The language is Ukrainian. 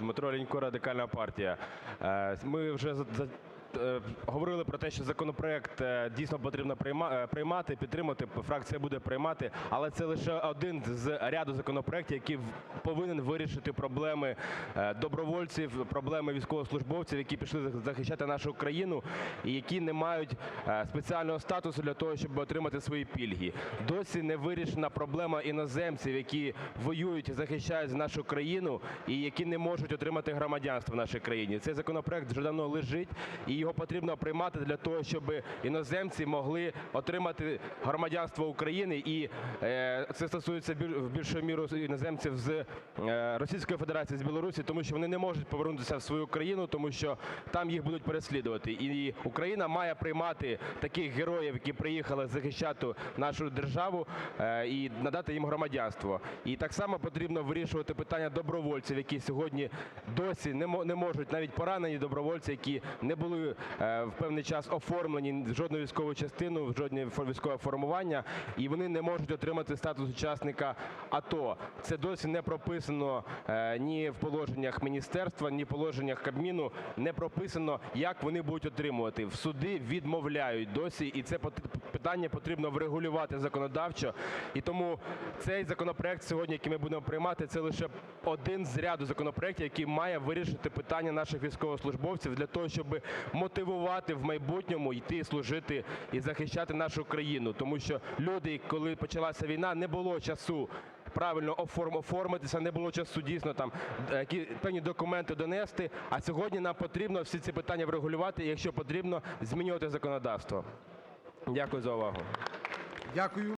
Дмитро Лінько, Радикальна партія. Е, Ми вже говорили про те, що законопроект е, дійсно потрібно е, приймати, підтримати, фракція буде приймати, але це лише один з ряду законопроектів, який повинен вирішити проблеми е, добровольців, проблеми військовослужбовців, які пішли захищати нашу країну і які не мають е, спеціального статусу для того, щоб отримати свої пільги. Досі не вирішена проблема іноземців, які воюють і захищають нашу країну і які не можуть отримати громадянство в нашій країні. Цей законопроект вже давно лежить, і його потрібно приймати для того, щоб іноземці могли отримати громадянство України. І е, це стосується в більшою мірою іноземців з е, Російської Федерації, з Білорусі, тому що вони не можуть повернутися в свою країну, тому що там їх будуть переслідувати. І Україна має приймати таких героїв, які приїхали захищати нашу державу, е, і надати їм громадянство. І так само потрібно вирішувати питання добровольців, які сьогодні досі не мо- не можуть, навіть поранені добровольці, які не були в певний час оформлені в жодну військову частину, в жодне військове формування, і вони не можуть отримати статус учасника АТО. Це досі не прописано е, ні в положеннях міністерства, ні в положеннях Кабміну. Не прописано, як вони будуть отримувати. В суди відмовляють досі, і це питання потрібно врегулювати законодавчо. І тому цей законопроект сьогодні, який ми будемо приймати, це лише один з ряду законопроєктів, який має вирішити питання наших військовослужбовців для того, щоб мотивувати в майбутньому йти служити і захищати нашу країну. Тому що люди, коли почалася війна, не було часу правильно оформ- оформитися, не було часу дійсно там е, які певні документи донести. А сьогодні нам потрібно всі ці питання врегулювати, якщо потрібно, змінювати законодавство. Дякую за увагу. Дякую.